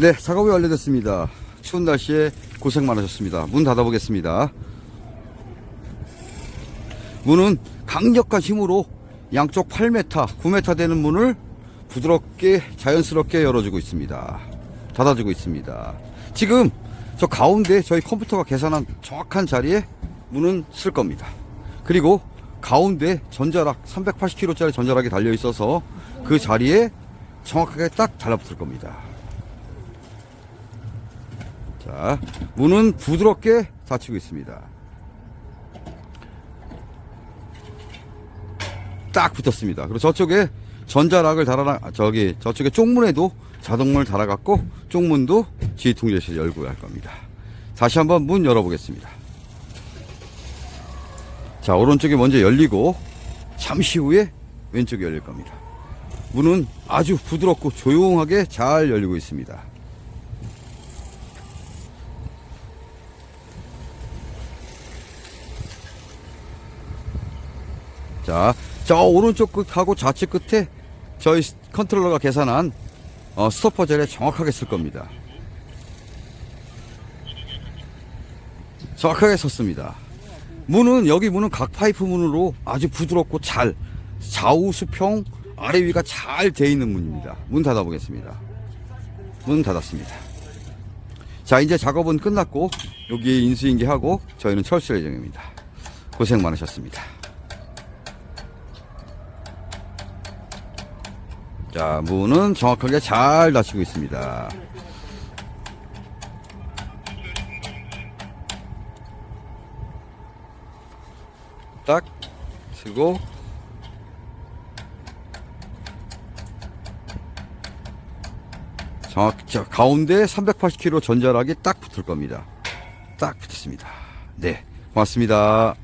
네, 작업이 완료됐습니다. 추운 날씨에 고생 많으셨습니다. 문 닫아 보겠습니다. 문은 강력한 힘으로 양쪽 8m, 9m 되는 문을 부드럽게 자연스럽게 열어주고 있습니다. 닫아주고 있습니다. 지금 저 가운데 저희 컴퓨터가 계산한 정확한 자리에 문은 쓸 겁니다. 그리고 가운데 전자락 380kg짜리 전자락이 달려 있어서 그 자리에 정확하게 딱 달라붙을 겁니다. 자, 문은 부드럽게 닫히고 있습니다. 딱 붙었습니다. 그리고 저쪽에 전자락을 달아라, 아, 저기, 저쪽에 쪽문에도 자동문을 달아갖고 쪽문도 지휘통제실 열고 할 겁니다. 다시 한번 문 열어보겠습니다. 자, 오른쪽이 먼저 열리고 잠시 후에 왼쪽이 열릴 겁니다. 문은 아주 부드럽고 조용하게 잘 열리고 있습니다. 자, 저 오른쪽 끝하고 좌측 끝에 저희 스- 컨트롤러가 계산한 어, 스토퍼 젤에 정확하게 쓸 겁니다. 정확하게 섰습니다. 문은 여기 문은 각 파이프 문으로 아주 부드럽고 잘 좌우 수평 아래 위가 잘 돼 있는 문입니다. 문 닫아 보겠습니다. 문 닫았습니다. 자 이제 작업은 끝났고 여기 인수인계하고 저희는 철수 예정입니다. 고생 많으셨습니다. 자 문은 정확하게 잘 닫히고 있습니다. 딱 쓰고 정확 저 가운데 380kg 전자락이 딱 붙을 겁니다. 딱 붙었습니다. 네, 고맙습니다.